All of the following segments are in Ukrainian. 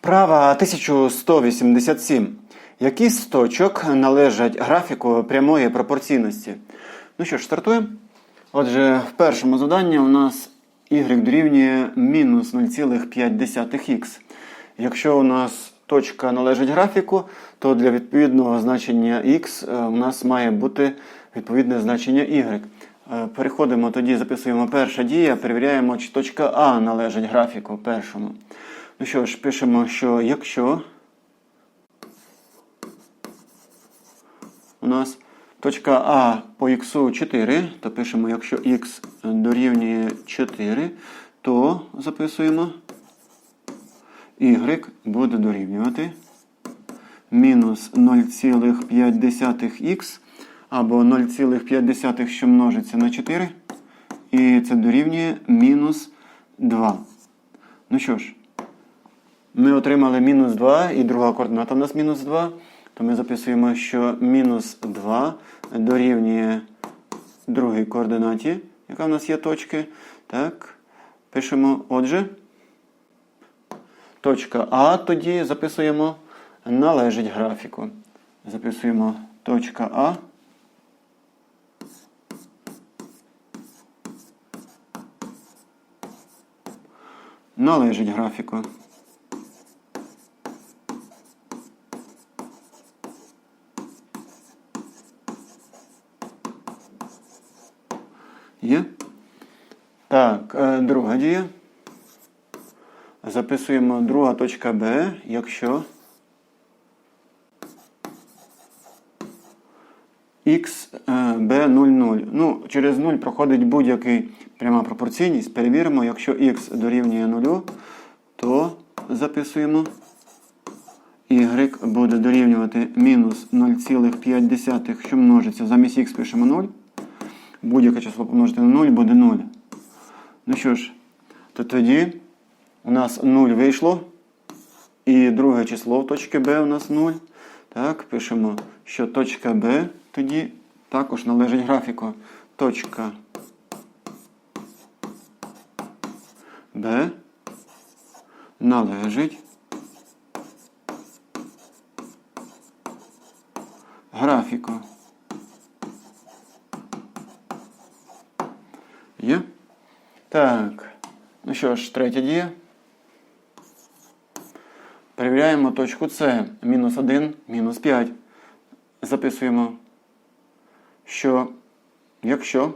Вправа 1187. Які з точок належать графіку прямої пропорційності? Ну що ж, стартуємо. Отже, в першому заданні у нас y дорівнює мінус 0,5х. Якщо у нас точка належить графіку, то для відповідного значення x е, у нас має бути відповідне значення y. Е, Переходимо тоді, записуємо перша дія, перевіряємо, чи точка А належить графіку першому. Ну що ж, пишемо, що якщо у нас точка А по х 4, то пишемо, якщо х дорівнює 4, то записуємо y буде дорівнювати мінус 0,5х або 0,5, що множиться на 4, і це дорівнює мінус 2. Ну що ж, ми отримали мінус 2 і друга координата у нас мінус 2. То ми записуємо, що мінус 2 дорівнює другій координаті, яка в нас є точки. Так, пишемо, отже, точка А тоді записуємо належить графіку. Записуємо точка А. Належить графіку. Є? Так, е, друга дія. Записуємо друга точка Б, якщо x b 0, 0. Ну, через 0 проходить будь-який пряма пропорційність. Перевіримо, якщо x дорівнює 0, то записуємо y буде дорівнювати мінус 0,5, що множиться. Замість x пишемо 0. Будь-яке число помножити на 0 буде 0. Ну що ж, то тоді у нас 0 вийшло. І друге число в точці Б у нас 0. Так, пишемо, що точка Б тоді також належить графіку. Точка Б належить графіку. Є? Так. Ну що ж, третя дія. Перевіряємо точку С. Мінус 1, мінус 5. Записуємо, що якщо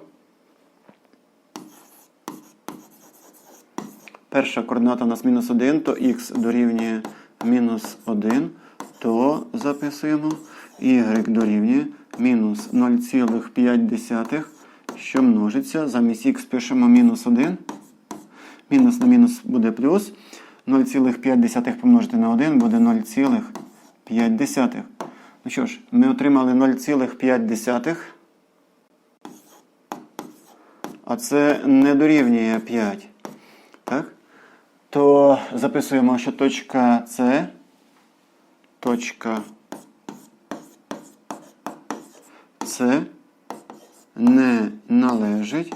перша координата у нас мінус 1, то х дорівнює мінус 1, то записуємо y дорівнює мінус 0,5, що множиться. Замість х пишемо мінус 1. Мінус на мінус буде плюс. 0,5 помножити на 1 буде 0,5. Ну що ж, ми отримали 0,5. А це не дорівнює 5. Так? То записуємо, що точка С, точка С не належить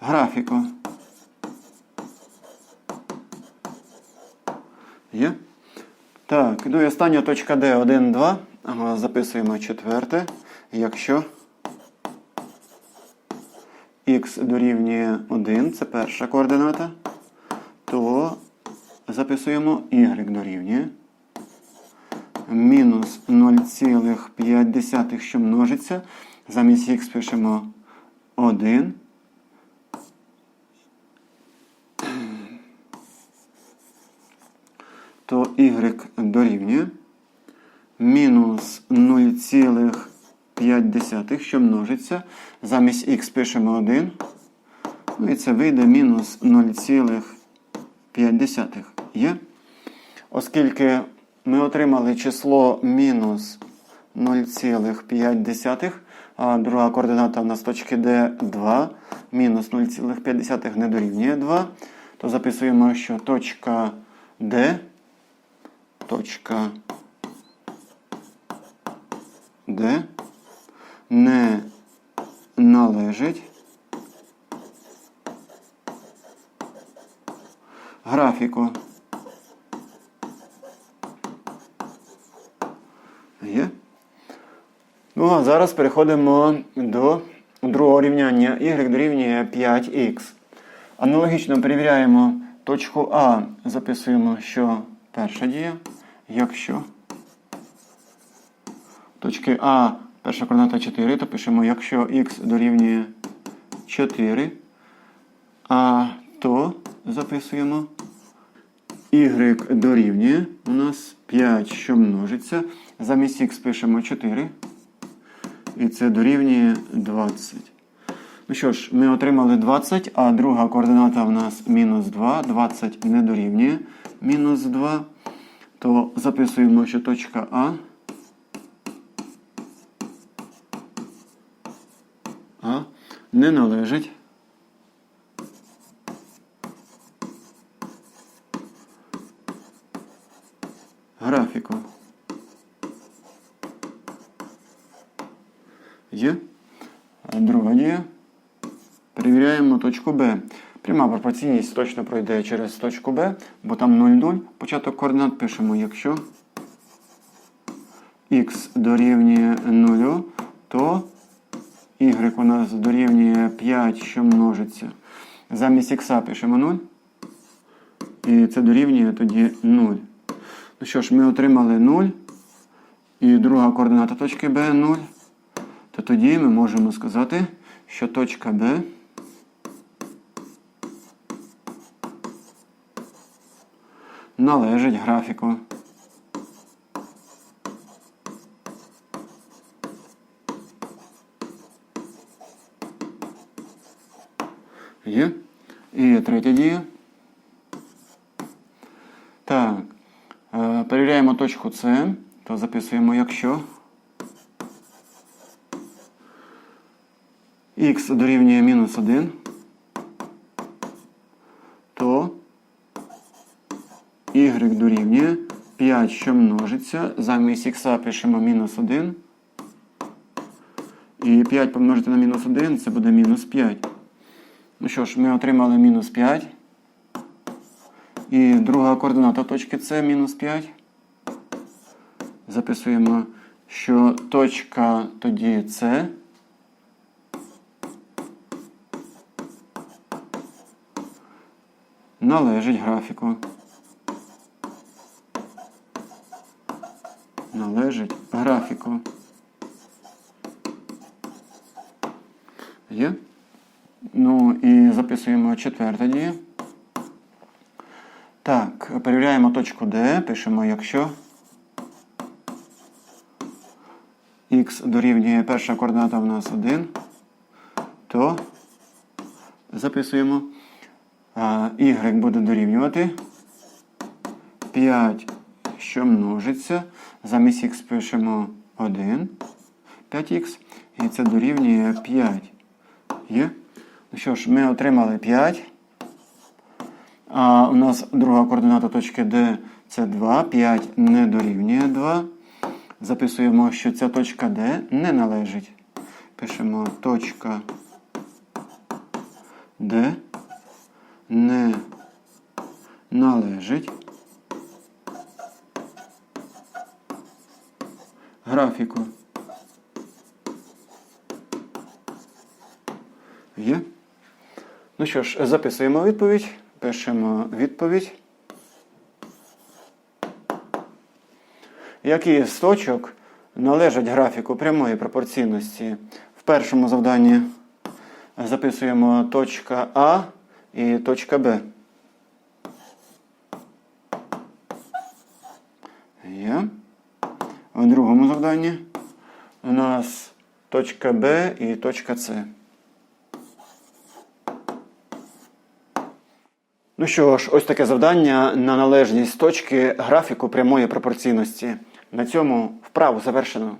графіку. Є? Так, ну і остання точка D 1, 2. Записуємо четверте. Якщо х дорівнює 1, це перша координата, то записуємо y дорівнює мінус 0,5, що множиться. Замість х пишемо 1. то y дорівнює мінус 0,5, що множиться. Замість х пишемо 1. Ну і це вийде мінус 0,5. Є? Оскільки ми отримали число мінус 0,5, а друга координата у нас точки D 2, мінус 0,5 не дорівнює 2, то записуємо, що точка D точка Д не належить графіку. Є. Ну, а зараз переходимо до другого рівняння. y дорівнює 5х. Аналогічно перевіряємо точку А. Записуємо, що перша дія. Якщо точки А перша координата 4, то пишемо, якщо х дорівнює 4, а то записуємо y дорівнює у нас 5, що множиться. Замість х пишемо 4. І це дорівнює 20. Ну що ж, ми отримали 20, а друга координата в нас мінус 2. 20 не дорівнює мінус 2. То записуємо, що точка А. А не належить. Графіку. Є. Друга дія. Перевіряємо точку Б. Пряма пропорційність точно пройде через точку Б, бо там 0,0. Початок координат пишемо, якщо х дорівнює 0, то y у нас дорівнює 5, що множиться. Замість х пишемо 0. І це дорівнює тоді 0. Ну що ж, ми отримали 0. І друга координата точки Б 0 то тоді ми можемо сказати, що точка Б належить графіку. Є. І третя дія. Так. Е, Перевіряємо точку С, то записуємо, якщо. Х дорівнює мінус 1, то y дорівнює 5, що множиться. Замість х пишемо мінус 1. І 5 помножити на мінус 1 це буде мінус 5. Ну що ж, ми отримали мінус 5. І друга координата точки С мінус 5. Записуємо, що точка тоді С. належить графіку. Належить графіку. Є? Ну і записуємо четверта дія. Так, перевіряємо точку D, пишемо, якщо х дорівнює перша координата в нас 1, то записуємо y буде дорівнювати 5, що множиться. Замість х пишемо 1, 5х, і це дорівнює 5. Є? Ну що ж, ми отримали 5. А у нас друга координата точки D це 2. 5 не дорівнює 2. Записуємо, що ця точка D не належить. Пишемо точка D не належить графіку. Є. Ну що ж, записуємо відповідь. Пишемо відповідь. Які з точок належать графіку прямої пропорційності? В першому завданні записуємо точка А і точка Б. Є. В другому завданні у нас точка Б і точка С. Ну що ж, ось таке завдання на належність точки графіку прямої пропорційності. На цьому вправу завершено.